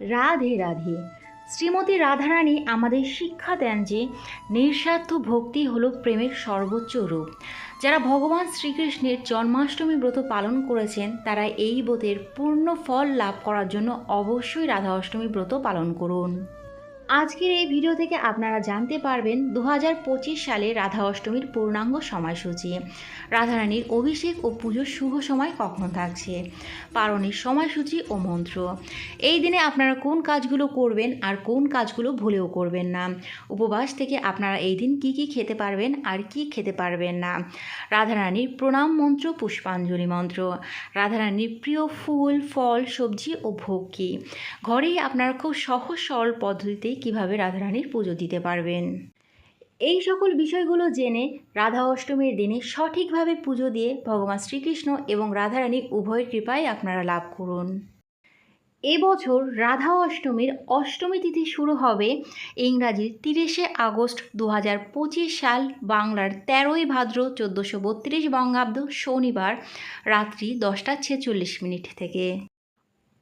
রাধে রাধে। শ্রীমতী রাধারানী আমাদের শিক্ষা দেন যে নিঃস্বার্থ ভক্তি হল প্রেমের সর্বোচ্চ রূপ। যারা ভগবান শ্রীকৃষ্ণের জন্মাষ্টমী ব্রত পালন করেছেন, তারা এই ব্রতের পূর্ণ ফল লাভ করার জন্য অবশ্যই রাধা অষ্টমী ব্রত পালন করুন। আজকের এই ভিডিও থেকে আপনারা জানতে পারবেন দু হাজার পঁচিশ সালে রাধা অষ্টমীর পূর্ণাঙ্গ সময়সূচি। রাধারানীর অভিষেক ও পুজোর শুভ সময় কখন থাকছে? পারণের সময়সূচি ও মন্ত্র। এই দিনে আপনারা কোন কাজগুলো করবেন আর কোন কাজগুলো ভুলেও করবেন না। উপবাস থেকে আপনারা এই দিন কী কী খেতে পারবেন আর কি খেতে পারবেন না। রাধারানীর প্রণাম মন্ত্র, পুষ্পাঞ্জলি মন্ত্র। রাধারানীর প্রিয় ফুল, ফল, সবজি ও ভোগ কী? ঘরেই আপনারা খুব সহজ সরল পদ্ধতিতেই কীভাবে রাধারানীর পুজো দিতে পারবেন? এই সকল বিষয়গুলো জেনে রাধা অষ্টমীর দিনে সঠিকভাবে পুজো দিয়ে ভগবান শ্রীকৃষ্ণ এবং রাধারানী উভয়ের কৃপায় আপনারা লাভ করুন। এবছর রাধা অষ্টমীর অষ্টমী তিথি শুরু হবে ইংরাজির তিরিশে আগস্ট দু হাজার পঁচিশ সাল, বাংলার তেরোই ভাদ্র চোদ্দোশো বত্রিশ বঙ্গাব্দ শনিবার রাত্রি দশটা ছেচল্লিশ মিনিট থেকে।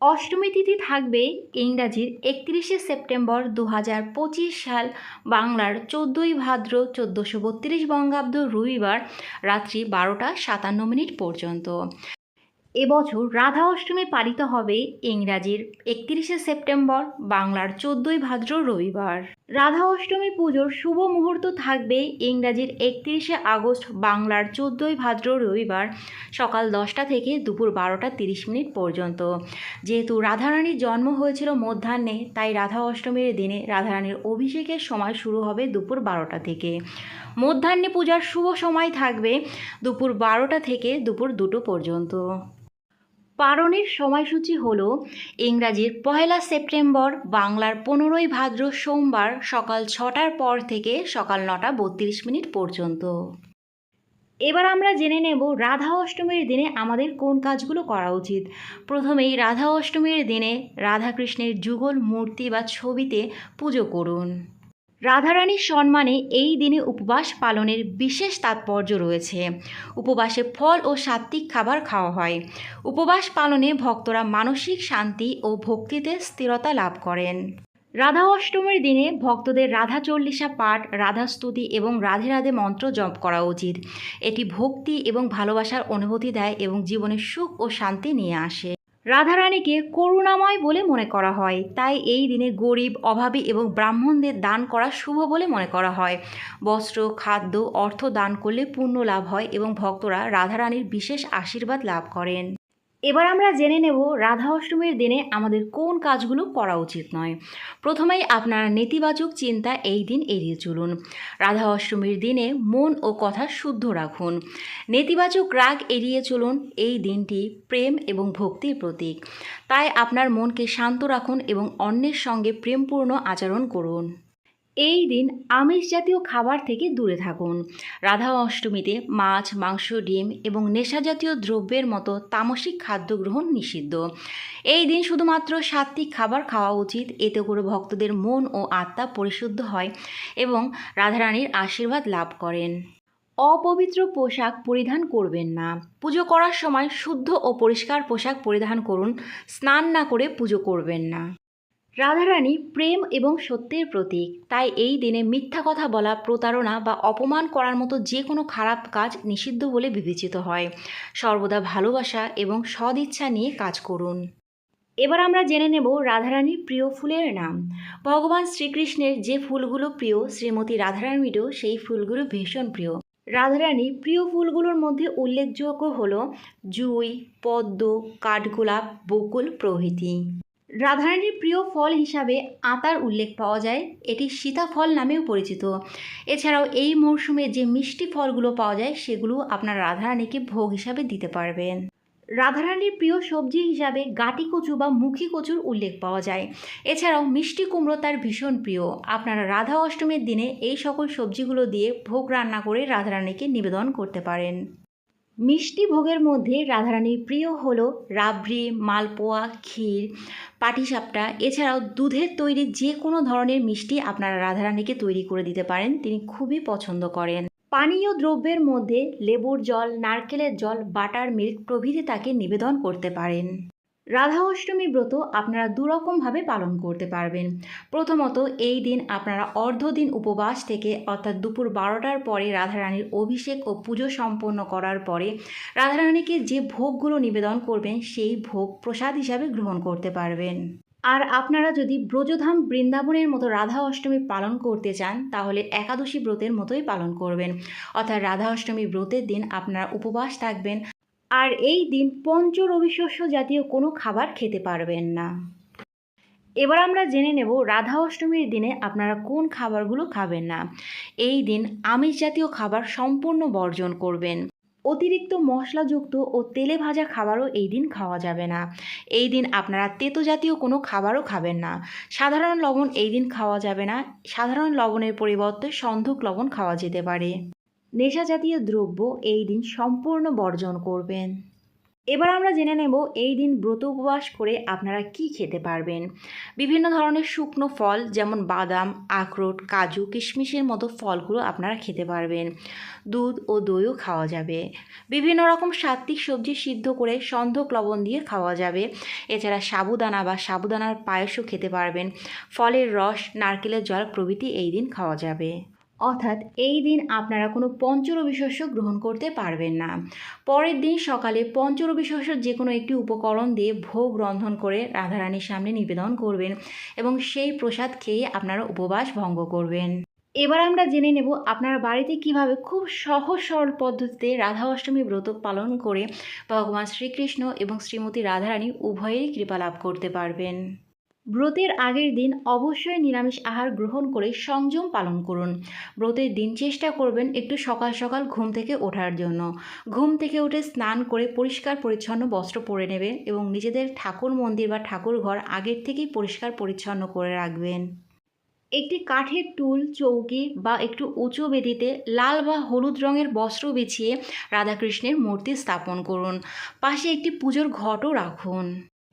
অষ্টমী তিথি থাকবে ইংরাজির একত্রিশে সেপ্টেম্বর দু হাজার পঁচিশ সাল, বাংলার চোদ্দোই ভাদ্র চোদ্দোশো বত্রিশ বঙ্গাব্দ রবিবার রাত্রি বারোটা সাতান্ন মিনিট পর্যন্ত। এবছর রাধা অষ্টমী পালিত হবে ইংরাজির একত্রিশে সেপ্টেম্বর, বাংলার চোদ্দই ভাদ্র রবিবার। রাধা অষ্টমী পুজোর শুভ মুহূর্ত থাকবে ইংরাজির একত্রিশে আগস্ট, বাংলার চোদ্দই ভাদ্র রবিবার, সকাল দশটা থেকে দুপুর বারোটা তিরিশ মিনিট পর্যন্ত। যেহেতু রাধারানীর জন্ম হয়েছিল মধ্যাহ্নে, তাই রাধা অষ্টমীর দিনে রাধারানীর অভিষেকের সময় শুরু হবে দুপুর বারোটা থেকে। মধ্যাহ্নে পূজার শুভ সময় থাকবে দুপুর বারোটা থেকে দুপুর দুটো পর্যন্ত। পারণের সময়সূচি হল ইংরাজির পহেলা সেপ্টেম্বর, বাংলার পনেরোই ভাদ্র সোমবার সকাল ছটার পর থেকে সকাল নটা বত্রিশ মিনিট পর্যন্ত। এবার আমরা জেনে নেব রাধা অষ্টমীর দিনে আমাদের কোন কাজগুলো করা উচিত। প্রথমেই রাধা অষ্টমীর দিনে রাধাকৃষ্ণের যুগল মূর্তি বা ছবিতে পুজো করুন। রাধারানীর সম্মানে এই দিনে উপবাস পালনের বিশেষ তাৎপর্য রয়েছে। উপবাসে ফল ও সাত্ত্বিক খাবার খাওয়া হয়। উপবাস পালনে ভক্তরা মানসিক শান্তি ও ভক্তিতে স্থিরতা লাভ করেন। রাধা অষ্টমীর দিনে ভক্তদের রাধা চল্লিশা পাঠ, রাধা স্তুতি এবং রাধে রাধে মন্ত্র জপ করা উচিত। এটি ভক্তি এবং ভালোবাসার অনুভূতি দেয় এবং জীবনে সুখ ও শান্তি নিয়ে আসে। রাধারানীকে করুণাময় বলে মনে করা হয়। তাই এই দিনে গরিব, অভাবী এবং ব্রাহ্মণদের দান করা শুভ বলে মনে করা হয়। বস্ত্র, খাদ্য, অর্থ দান করলে পুণ্য লাভ হয় এবং ভক্তরা রাধারানীর বিশেষ আশীর্বাদ লাভ করেন। এবার আমরা জেনে নেব রাধা অষ্টমীর দিনে আমাদের কোন কাজগুলো করা উচিত নয়। প্রথমেই আপনারা নেতিবাচক চিন্তা এই দিন এড়িয়ে চলুন। রাধা অষ্টমীর দিনে মন ও কথা শুদ্ধ রাখুন। নেতিবাচক রাগ এড়িয়ে চলুন, এই দিনটি প্রেম এবং ভক্তির প্রতীক। তাই আপনার মনকে শান্ত রাখুন এবং অন্যের সঙ্গে প্রেমপূর্ণ আচরণ করুন। এই দিন আমিষ জাতীয় খাবার থেকে দূরে থাকুন। রাধা অষ্টমীতে মাছ, মাংস, ডিম এবং নেশা জাতীয় দ্রব্যের মতো তামসিক খাদ্য গ্রহণ নিষিদ্ধ। এই দিন শুধুমাত্র সাত্ত্বিক খাবার খাওয়া উচিত, এতে করে ভক্তদের মন ও আত্মা পরিশুদ্ধ হয় এবং রাধারানীর আশীর্বাদ লাভ করেন। অপবিত্র পোশাক পরিধান করবেন না। পুজো করার সময় শুদ্ধ ও পরিষ্কার পোশাক পরিধান করুন, স্নান না করে পুজো করবেন না। রাধারানী প্রেম এবং সত্যের প্রতীক। তাই এই দিনে মিথ্যা কথা বলা, প্রতারণা বা অপমান করার মতো যে কোনো খারাপ কাজ নিষিদ্ধ বলে বিবেচিত হয়। সর্বদা ভালোবাসা এবং সদিচ্ছা নিয়ে কাজ করুন। এবার আমরা জেনে নেব রাধারানীর প্রিয় ফুলের নাম। ভগবান শ্রীকৃষ্ণের যে ফুলগুলো প্রিয়, শ্রীমতী রাধারানীরও সেই ফুলগুলো ভীষণ প্রিয়। রাধারানীর প্রিয় ফুলগুলোর মধ্যে উল্লেখযোগ্য হল জুই, পদ্ম, কাঠগোলাপ, বকুল প্রভৃতি। রাধারানীর প্রিয় ফল হিসাবে আতার উল্লেখ পাওয়া যায়। এটি সীতাফল নামেও পরিচিত। এছাড়াও এই মরশুমে যে মিষ্টি ফলগুলো পাওয়া যায়, সেগুলো আপনার রাধারানীকে ভোগ হিসাবে দিতে পারবেন। রাধারানীর প্রিয় সবজি হিসাবে গাটি কচু বা মুখী কচুর উল্লেখ পাওয়া যায়। এছাড়াও মিষ্টি কুমড়ো তার ভীষণ প্রিয়। আপনারা রাধা অষ্টমীর দিনে এই সকল সবজিগুলো দিয়ে ভোগ রান্না করে রাধারানীকে নিবেদন করতে পারেন। মিষ্টি ভোগের মধ্যে রাধারানীর প্রিয় হলো রাবড়ি, মালপোয়া, ক্ষীর, পাটিসাপটা, এছাড়াও দুধের তৈরি যে কোনো ধরনের মিষ্টি আপনারা রাধারানীকে তৈরি করে দিতে পারেন, তিনি খুবই পছন্দ করেন। পানীয় দ্রব্যের মধ্যে লেবুর জল, নারকেলের জল, বাটার মিল্ক প্রভৃতি তাকে নিবেদন করতে পারেন। রাধা অষ্টমী ব্রত আপনারা দুরকমভাবে পালন করতে পারবেন। প্রথমত এই দিন আপনারা অর্ধদিন উপবাস থেকে অর্থাৎ দুপুর বারোটার পরে রাধারানীর অভিষেক ও পুজো সম্পন্ন করার পরে রাধারানীকে যে ভোগগুলো নিবেদন করবেন, সেই ভোগ প্রসাদ হিসাবে গ্রহণ করতে পারবেন। আর আপনারা যদি ব্রজধাম বৃন্দাবনের মতো রাধা অষ্টমী পালন করতে চান, তাহলে একাদশী ব্রতের মতোই পালন করবেন। অর্থাৎ রাধা অষ্টমী ব্রতের দিন আপনারা উপবাস থাকবেন। আর এই দিন পঞ্চ রবিশস্য জাতীয় কোনো খাবার খেতে পারবেন না। এবার আমরা জেনে নেব রাধা অষ্টমীর দিনে আপনারা কোন খাবারগুলো খাবেন না। এই দিন আমিষ জাতীয় খাবার সম্পূর্ণ বর্জন করবেন। অতিরিক্ত মশলাযুক্ত ও তেলে ভাজা খাবারও এই দিন খাওয়া যাবে না। এই দিন আপনারা তেতো জাতীয় কোনো খাবারও খাবেন না। সাধারণ লবণ এই দিন খাওয়া যাবে না। সাধারণ লবণের পরিবর্তে সন্ধক লবণ খাওয়া যেতে পারে। নেশা জাতীয় দ্রব্য এই দিন সম্পূর্ণ বর্জন করবেন। এবার আমরা জেনে নেব এই দিন ব্রত উপবাস করে আপনারা কি খেতে পারবেন। বিভিন্ন ধরনের শুকনো ফল যেমন বাদাম, আখরোট, কাজু, কিশমিশের মতো ফলগুলো আপনারা খেতে পারবেন। দুধ ও দইও খাওয়া যাবে। বিভিন্ন রকম সাত্বিক সবজি সিদ্ধ করে সন্ধক লবণ দিয়ে খাওয়া যাবে। এছাড়া সাবুদানা বা সাবুদানার পায়েসও খেতে পারবেন। ফলের রস, নারকেলের জল প্রভৃতি এই দিন খাওয়া যাবে। অর্থাৎ এই দিন আপনারা কোনো পঞ্চরবি শস্য গ্রহণ করতে পারবেন না। পরের দিন সকালে পঞ্চরবি শস্য যে কোনো একটি উপকরণ দিয়ে ভোগ রন্ধন করে রাধারানীর সামনে নিবেদন করবেন এবং সেই প্রসাদ খেয়ে আপনারা উপবাস ভঙ্গ করবেন। এবার আমরা জেনে নেব আপনারা বাড়িতে কীভাবে খুব সহজ সরল পদ্ধতিতে রাধা অষ্টমী ব্রত পালন করে ভগবান শ্রীকৃষ্ণ এবং শ্রীমতী রাধারানী উভয়েরই কৃপা লাভ করতে পারবেন। ব্রতের আগের দিন অবশ্যই নিরামিষ আহার গ্রহণ করে সংযম পালন করুন। ব্রতের দিন চেষ্টা করবেন একটু সকাল সকাল ঘুম থেকে ওঠার জন্য। ঘুম থেকে উঠে স্নান করে পরিষ্কার পরিচ্ছন্ন বস্ত্র পরে নেবেন এবং নিজেদের ঠাকুর মন্দির বা ঠাকুর ঘর আগের থেকেই পরিষ্কার পরিচ্ছন্ন করে রাখবেন। একটি কাঠের টুল, চৌকি বা একটু উঁচু বেদিতে লাল বা হলুদ রঙের বস্ত্র বিছিয়ে রাধাকৃষ্ণের মূর্তি স্থাপন করুন। পাশে একটি পুজোর ঘটও রাখুন।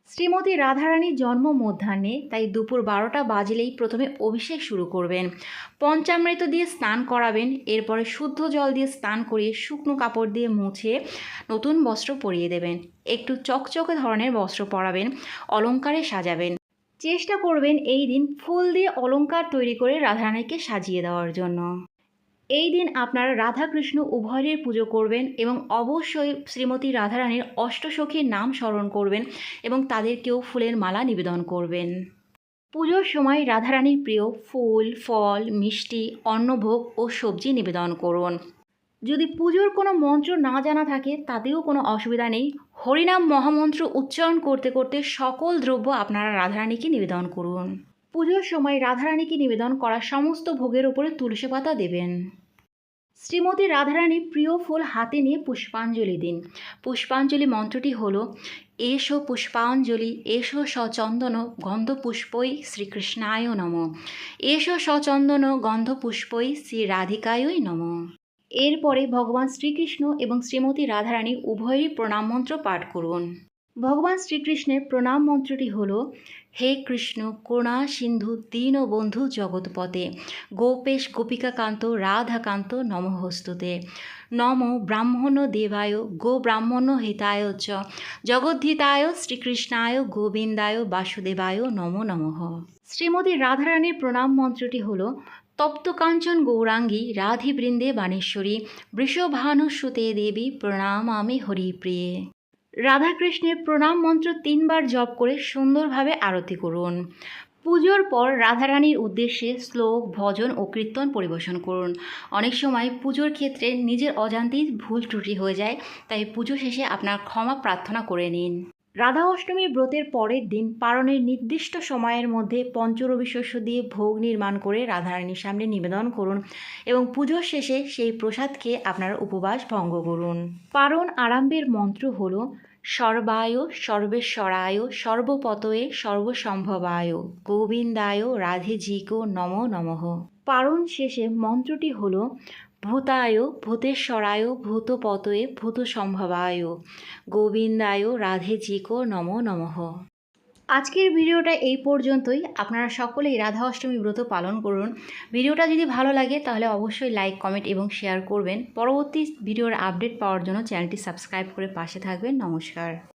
শ্রীমতী রাধারানীর জন্ম মধ্যাহ্নে, তাই দুপুর বারোটা বাজলেই প্রথমে অভিষেক শুরু করবেন। পঞ্চামৃত দিয়ে স্নান করাবেন, এরপরে শুদ্ধ জল দিয়ে স্নান করিয়ে শুকনো কাপড় দিয়ে মুছে নতুন বস্ত্র পরিয়ে দেবেন। একটু চকচকে ধরনের বস্ত্র পরাবেন, অলঙ্কারে সাজাবেন। চেষ্টা করবেন এই দিন ফুল দিয়ে অলঙ্কার তৈরি করে রাধারানীকে সাজিয়ে দেওয়ার জন্য। এই দিন আপনারা রাধাকৃষ্ণ উভয়ের পুজো করবেন এবং অবশ্যই শ্রীমতী রাধারানীর অষ্টসখীর নাম স্মরণ করবেন এবং তাদেরকেও ফুলের মালা নিবেদন করবেন। পুজোর সময় রাধারানীর প্রিয় ফুল, ফল, মিষ্টি, অন্নভোগ ও সবজি নিবেদন করুন। যদি পুজোর কোনো মন্ত্র না জানা থাকে, তাতেও কোনো অসুবিধা নেই। হরিনাম মহামন্ত্র উচ্চারণ করতে করতে সকল দ্রব্য আপনারা রাধারানীকে নিবেদন করুন। পুজোর সময় রাধারানীকে নিবেদন করা সমস্ত ভোগের উপরে তুলসী পাতা দেবেন। শ্রীমতী রাধারানী প্রিয় ফুল হাতে নিয়ে পুষ্পাঞ্জলি দিন। পুষ্পাঞ্জলি মন্ত্রটি হলো, এসো পুষ্পাঞ্জলি, এসো সচন্দন গন্ধপুষ্পই শ্রীকৃষ্ণায় নম। এসো সচন্দন গন্ধপুষ্পই শ্রী রাধিকায়ই নম। এরপরে ভগবান শ্রীকৃষ্ণ এবং শ্রীমতী রাধারানী উভয়েরই প্রণাম মন্ত্র পাঠ করুন। ভগবান শ্রীকৃষ্ণের প্রণাম মন্ত্রটি হল, হে কৃষ্ণ, করুণা, সিন্ধু দীনবন্ধু জগৎপতে গোপেশ, গোপিকাকান্ত, রাধাকান্ত নমহস্তুতে। নম ব্রাহ্মণ দেবায়, গো ব্রাহ্মণ হিতায় চ। জগদ্ধিতায়, শ্রীকৃষ্ণায়, গোবিন্দায়, বাসুদেবায় নমো নমঃ। শ্রীমতী রাধারানীর প্রণাম মন্ত্রটি হল, তপ্তকাঞ্চন গৌরাঙ্গী, রাধিবৃন্দে বাণেশ্বরী, বৃষভানুসুতে দেবী প্রণাম আমি হরিপ্রিয়ে। রাধাকৃষ্ণের প্রণাম মন্ত্র তিনবার জপ করে সুন্দরভাবে আরতি করুন। পুজোর পর রাধারানীর উদ্দেশ্যে শ্লোক, ভজন ও কীর্তন পরিবেশন করুন। অনেক সময় পুজোর ক্ষেত্রে নিজের অজান্তেই ভুল ত্রুটি হয়ে যায়, তাই পুজো শেষে আপনার ক্ষমা প্রার্থনা করে নিন। রাধা অষ্টমীর ব্রতের পরের দিন পারণের নির্দিষ্ট সময়ের মধ্যে পঞ্চরবি শস্য দিয়ে ভোগ নির্মাণ করে রাধারানীর সামনে নিবেদন করুন এবং পুজোর শেষে সেই প্রসাদ খেয়ে আপনারা উপবাস ভঙ্গ করুন। পারণ আরম্ভের মন্ত্র হল, সর্বায়, সর্বেশ্বরায়, সর্বপতয়ে, সর্বসম্ভবায়, গোবিন্দায় রাধেজিকো নম, নমঃ। পারণ শেষে মন্ত্রটি হল ভূতায়, ভূতেশ্বরায়, ভূতপতয়ে, ভূতসম্ভবায়। গোবিন্দায়, রাধেজিকো, নম নমঃ। আজকের ভিডিওটা এই পর্যন্তই। আপনারা সকলেই রাধা অষ্টমী ব্রত পালন করুন। ভিডিওটা যদি ভালো লাগে, তাহলে অবশ্যই লাইক, কমেন্ট এবং শেয়ার করবেন। পরবর্তী ভিডিওর আপডেট পাওয়ার জন্য চ্যানেলটি সাবস্ক্রাইব করে পাশে থাকবেন। নমস্কার।